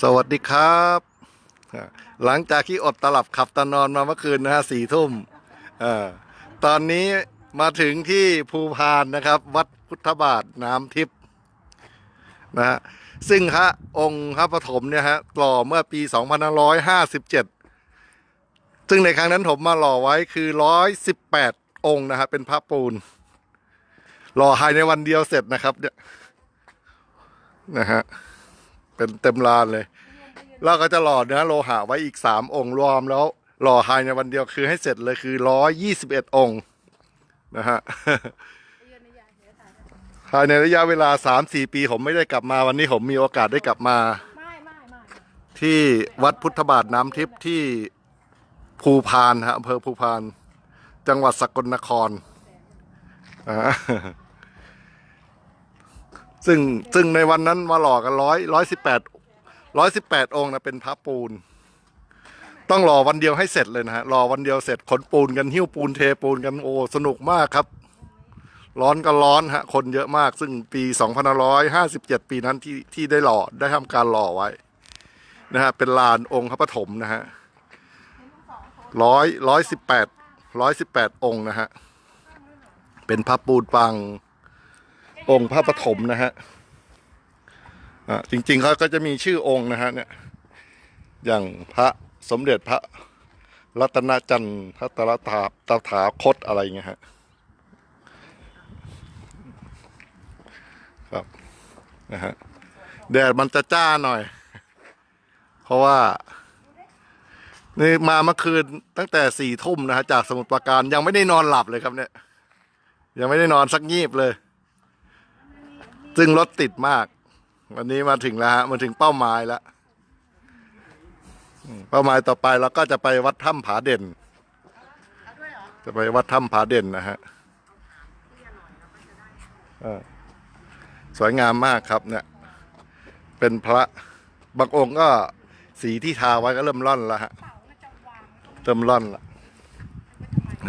สวัสดีครับ หลังจากที่อดตลับขับตะนอนมาเมื่อคืนนะฮะสี่ทุ่มอตอนนี้มาถึงที่ภูพานนะครับ วัดพุทธบาทน้ำทิพย์นะฮะซึ่งพระองค์พระปฐมเนี่ยฮะหล่อเมื่อปี 2557 ซึ่งในครั้งนั้นผมมาหล่อไว้คือ 118 องค์นะฮะเป็นพระปูน หล่อภายในวันเดียวเสร็จนะครับเนี่ยนะฮะ เป็นเต็มลานเลย แล้วก็จะหล่อเนื้อโลหะไว้อีกสามองค์รวมแล้วหล่อภายในวันเดียวคือให้เสร็จเลยคือร้อยยี่สิบเอ็ดองค์นะฮะภายในระยะเวลาสามสี่ปีผมไม่ได้กลับมาวันนี้ผมมีโอกาสได้กลับมา ที่วัดพุทธบาทน้ำทิพย์ที่ภูพานฮะอำเภอภูพาน จังหวัดสกลนครอ่า ซึ่งซึ่งในวันนั้นมาหล่อกันร้อยร้อยสิบแปดร้อยสิบแปดองค์นะเป็นพระปูน ต้องรอวันเดียวให้เสร็จเลยนะฮะรอวันเดียวเสร็จขนปูนกันหิ้วปูนเทปูนกันโอ้สนุกมากครับ ร้อนก็ร้อนฮะ คนเยอะมาก ซึ่งปี2557ปีนั้นที่ที่ได้หล่อได้ทำการหล่อไว้นะฮะเป็นลานองค์พระปฐมนะฮะร้อยร้อยสิบแปดร้อยสิบแปดองค์นะฮะเป็นพระปูนปัง องค์พระปฐมนะฮะอ่าจริงๆเขาก็จะมีชื่อองค์นะฮะเนี่ยอย่างพระสมเด็จพระรัตนจันทร์พระตรถาตถาคตอะไรเงี้ยฮะครับนะฮะแดดมันจะจ้าหน่อย เพราะว่า นี่มาเมื่อคืนตั้งแต่สี่ทุ่มนะฮะจากสมุทรปราการยังไม่ได้นอนหลับเลยครับเนี่ย ยังไม่ได้นอนสักงีบเลย ซึ่งรถติดมาก วันนี้มาถึงแล้วฮะมาถึงเป้าหมายแล้ว เป้าหมายต่อไปเราก็จะไปวัดถ้ำผาเด่น จะไปวัดถ้ำผาเด่นนะฮะสวยงามมากครับเนี่ย เป็นพระบางองค์ก็สีที่ทาไว้ก็เริ่มร่อนแล้วฮะเริ่มร่อนละ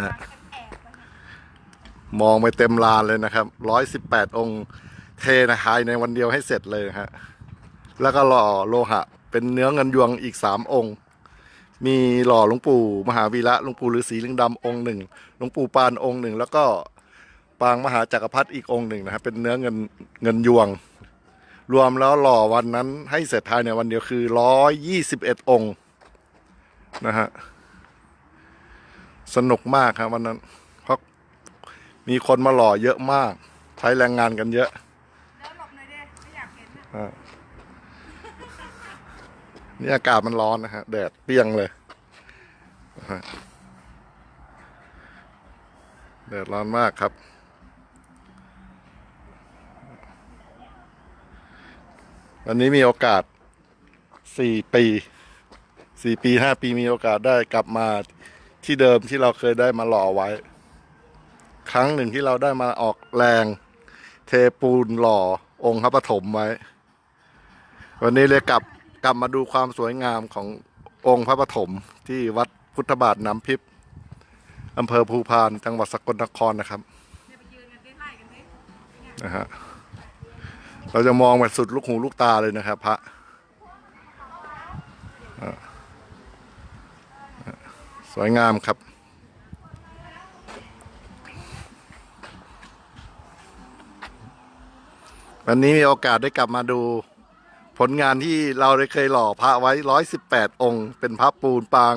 นะนะมองไปเต็มลานเลยนะครับร้อยสิบแปดองค์ เทนะภายในวันเดียวให้เสร็จเลยนะฮะ แล้วก็หล่อโลหะ เป็นเนื้อเงินยวงอีกสามองค์ มีหล่อหลวงปู่ มหาวีระหลวงปู่ฤาษีลิงดำองค์หนึ่งหลวงปู่ปานองค์หนึ่ง แล้วก็ปางมหาจักรพรรดิอีกองค์หนึ่งนะครับเป็นเนื้อเงินเงินยวง รวมแล้วหล่อวันนั้นให้เสร็จภายในวันเดียวคือร้อยยี่สิบเอ็ดองค์นะฮะสนุกมากครับวันนั้น เพราะมีคนมาหล่อเยอะมาก ใช้แรงงานกันเยอะ นี่อากาศมันร้อนนะฮะ แดดเปียงเลยแดดร้อนมากครับ วันนี้มีโอกาสสี่ปีสี่ปีห้าปีมีโอกาสได้กลับมาที่เดิมที่เราเคยได้มาหล่อไว้ ครั้งหนึ่งที่เราได้มาออกแรง เทปูนหล่อองค์พระปฐมไว้ วันนี้เลยกลับกลับมาดูความสวยงามขององค์พระปฐมที่วัดพุทธบาทน้ำพิพย์อำเภอภูพานจังหวัดสกลนครนะครับเดี๋ยวไปยืนะฮะเราจะมองแบบสุดลูกหูลูกตาเลยนะครับ พระสวยงามครับวันนี้มีโอกาสได้กลับมาดู ผลงานที่เราได้เคยหล่อพระไว้ร้อยสิบแปดองค์ เป็นพระปูนปาง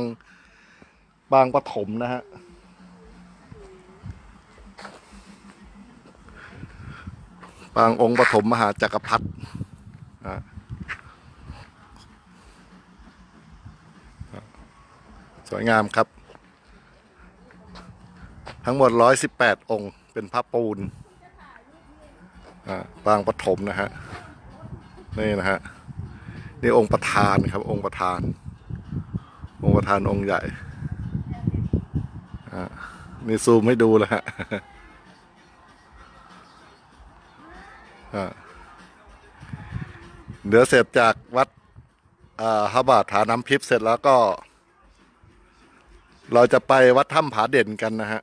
ปางปฐมนะฮะปางองค์ปฐมมหาจักรพรรดิสวยงามครับ ทั้งหมดร้อยสิบแปดองค์ เป็นพระปูนปางปฐมนะฮะ นี่นะฮะนี่องค์ประธานครับ องค์ประธาน องค์ประธานองค์ใหญ่อะนี่ซูมให้ดูแล้วฮะเดี๋ยวเสร็จจากวัดอ่าบาทฐานน้ำพิพย์เสร็จแล้วก็ เราจะไปวัดถ้ำผาเด่นกันนะฮะ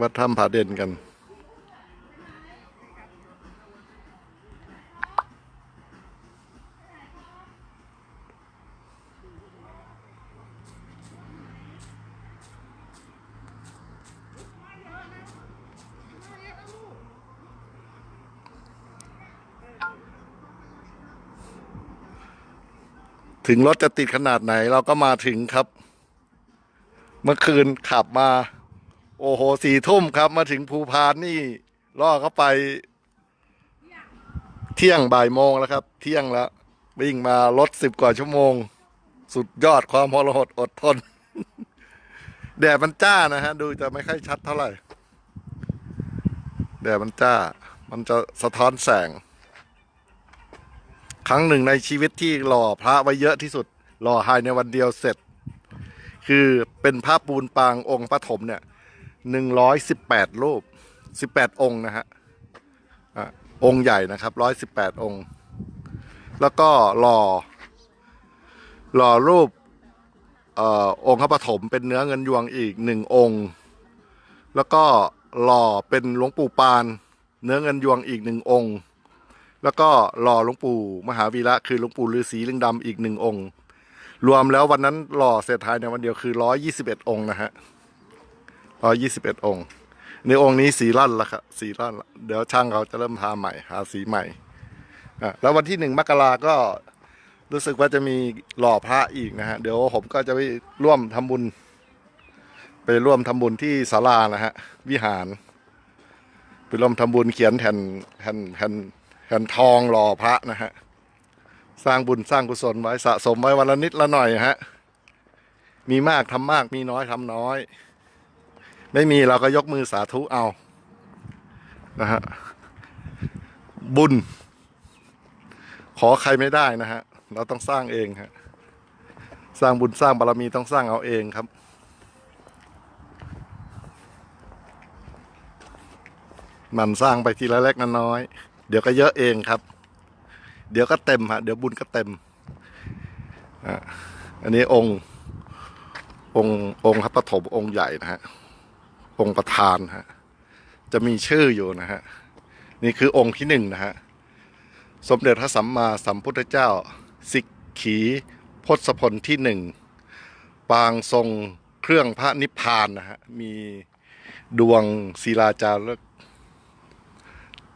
วัดถ้ำผาเด่นกัน ถึงรถจะติดขนาดไหนเราก็มาถึงครับ เมื่อคืนขับมา โอ้โหสี่ทุ่มครับ มาถึงภูพานนี่ล่อเข้าไป เที่ยงบ่ายโมงแล้วครับ เที่ยงแล้ววิ่งมารถสิบกว่าชั่วโมง สุดยอดความพลหดอดทน แดดมันจ้านะฮะ ดูจะไม่ค่อยชัดเท่าไหร่ แดดมันจ้า มันจะสะท้อนแสง ครั้งหนึ่งในชีวิตที่หล่อพระไว้เยอะที่สุด หล่อภายในวันเดียวเสร็จ คือเป็นพระปูนปางองค์ปฐมเนี่ยหนึ่งร้อยสิบแปดรูปสิบแปดองค์นะฮะอะองค์ใหญ่นะครับร้อยสิบแปดองค์ แล้วก็หล่อหล่อรูปเอ่อองค์พระปฐมเป็นเนื้อเงินยวงอีกหนึ่งองค์ แล้วก็หล่อเป็นหลวงปู่ปาน เนื้อเงินยวงอีกหนึ่งองค์ แล้วก็หล่อหลวงปู่มหาวีระคือหลวงปู่ฤาษีลิงดำอีกหนึ่งองค์ รวมแล้ววันนั้นหล่อเสร็จภายในวันเดียวคือร้อยยี่สิบเอ็ดองค์นะฮะร้อยยี่สิบเอ็ดองค์ ในองค์นี้สีลั่นละครับสีลั่นละเดี๋ยวช่างเขาจะเริ่มทาใหม่หาสีใหม่อะแล้ววันที่หนึ่งมกราก็รู้สึกว่าจะมีหล่อพระอีกนะฮะ เดี๋ยวผมก็จะไปร่วมทำบุญ ไปร่วมทำบุญที่ศาลานะฮะ วิหาร ไปร่วมทำบุญเขียนแผ่นแผ่นแผ่น แผ่นทองหล่อพระนะฮะ สร้างบุญสร้างกุศลไว้สะสมไว้วันละนิดละหน่อยฮะ มีมากทำมากมีน้อยทำน้อย ไม่มีเราก็ยกมือสาธุเอา นะฮะ บุญ ขอใครไม่ได้นะฮะ เราต้องสร้างเองฮะ สร้างบุญสร้างบารมีต้องสร้างเอาเองครับมันสร้างไปทีละเล็กน้อย ดี๋ยวก็เยอะเองครับ เดี๋ยวก็เต็มฮะ เดี๋ยวบุญก็เต็มอะอันนี้องค์ องค์องค์พระปฐมองค์ใหญ่นะฮะ องค์ประธานฮะ จะมีชื่ออยู่นะฮะ นี่คือองค์ที่หนึ่งนะฮะ สมเด็จพระสัมมาสัมพุทธเจ้า สิกขีพศพลที่หนึ่ง ปางทรงเครื่องพระนิพพานนะฮะ มีดวงศิลาจารึก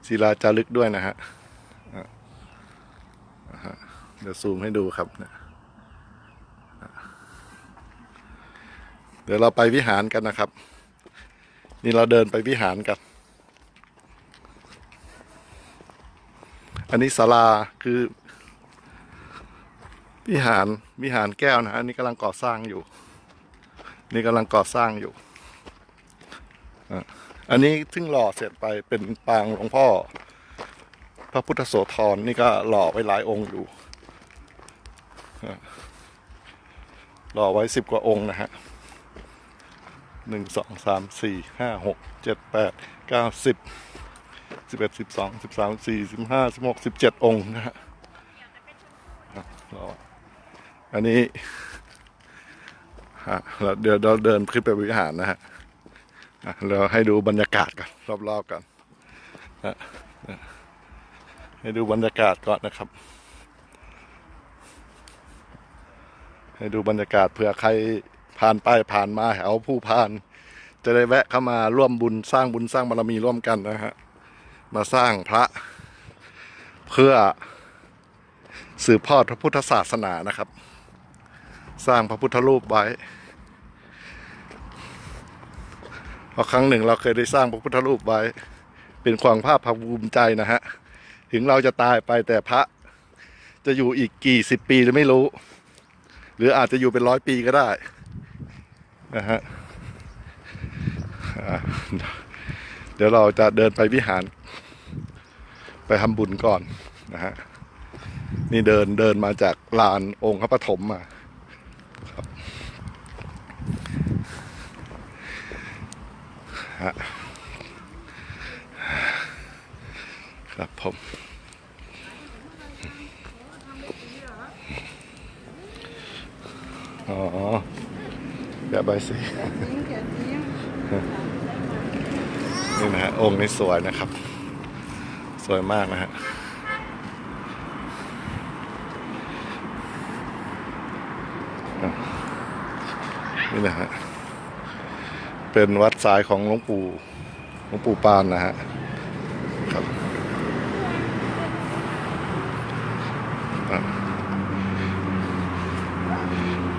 ศิลาจารึกด้วยนะฮะเดี๋ยวซูมให้ดูครับเดี๋ยวเราไปวิหารกันนะครับ นี่เราเดินไปวิหารกัน อันนี้ศาลาคือวิหารวิหารแก้วนะฮะอันนี้กำลังก่อสร้างอยู่ นี่กำลังก่อสร้างอยู่อะ อันนี้ซึ่งหล่อเสร็จไปเป็นปางหลวงพ่อ พระพุทธโสธรนี่ก็หล่อไว้หลายองค์อยู่หล่อไว้สิบกว่าองค์นะฮะหนึ่งสองสามสี่ห้าหกเจ็ดแปดเก้าสิบสิบเอ็ดสิบสองสิบสามสี่สิบห้าสิบหกสิบเจ็ดองค์นะฮะอะรออันนี้ฮะเราเดี๋ยวเราเดินขึ้นไปวิหารนะฮะ เราให้ดูบรรยากาศกันรอบๆกันฮะให้ดูบรรยากาศก่อนนะครับ ให้ดูบรรยากาศเผื่อใครผ่านไปผ่านมาแถวผู้ผ่าน จะได้แวะเข้ามาร่วมบุญสร้างบุญสร้างบารมีร่วมกันนะฮะมาสร้างพระเพื่อสืบทอดพระพุทธศาสนานะครับ สร้างพระพุทธรูปไว้ เพราะครั้งหนึ่งเราเคยได้สร้างพระพุทธรูปไว้ เป็นความภาคภูมิใจนะฮะ ถึงเราจะตายไปแต่พระจะอยู่อีกกี่สิบปีจะไม่รู้ หรืออาจจะอยู่เป็นร้อยปีก็ได้นะฮะเดี๋ยวเราจะเดินไปวิหาร ไปทำบุญก่อนนะฮะนี่เดินเดินมาจากลานองค์พระปฐมมาครับ ฮะครับผมอ๋อแกะใบสีนี่นะฮะองค์นี้สวยนะครับ สวยมากนะฮะนี่นะฮะ เป็นวัดสายของหลวงปู่หลวงปู่ปานนะฮะครับ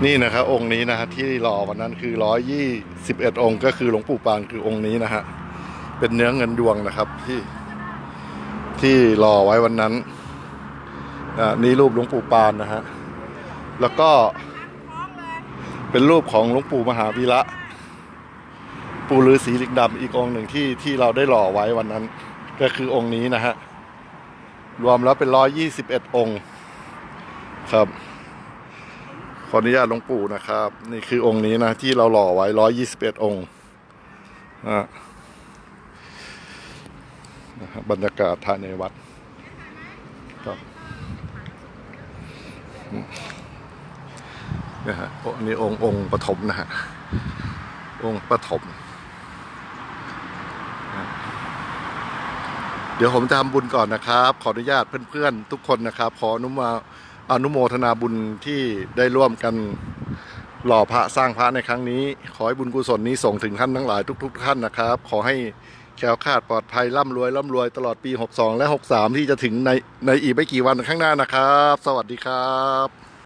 นี่นะครับองค์นี้นะฮะที่รอวันนั้นคือร้อยยี่สิบเอ็ดองค์ก็คือหลวงปู่ปานคือองค์นี้นะฮะเป็นเนื้อเงินดวงนะครับที่ที่รอไว้วันนั้นอ่านี่รูปหลวงปู่ปานนะฮะแล้วก็เลยเป็นรูปของหลวงปู่มหาวีระ ปู่ฤาษีลิงดำอีกองหนึ่งที่ที่เราได้หล่อไว้วันนั้น ก็คือองค์นี้นะฮะ รวมแล้วเป็นร้อยยี่สิบเอ็ดองค์ครับขออนุญาตหลวงปู่นะครับ นี่คือองค์นี้นะที่เราหล่อไว้ร้อยยี่สิบเอ็ดองค์นะนะบรรยากาศภายในวัดครับนะฮะอันนี้องค์องค์ปฐมนะฮะองค์ปฐมนะ เดี๋ยวผมจะทำบุญก่อนนะครับ ขออนุญาตเพื่อนๆ ทุกคนนะครับ ขออนุมาอนุโมทนาบุญที่ได้ร่วมกันหล่อพระสร้างพระในครั้งนี้ ขอให้บุญกุศลนี้ส่งถึงท่านทั้งหลายทุก ๆ ท่านนะครับ ขอให้แคล้วคลาดปลอดภัยร่ำรวยร่ำรวยตลอดปี 62 และ 63 ที่จะถึงในในอีกไม่กี่วันข้างหน้านะครับ สวัสดีครับ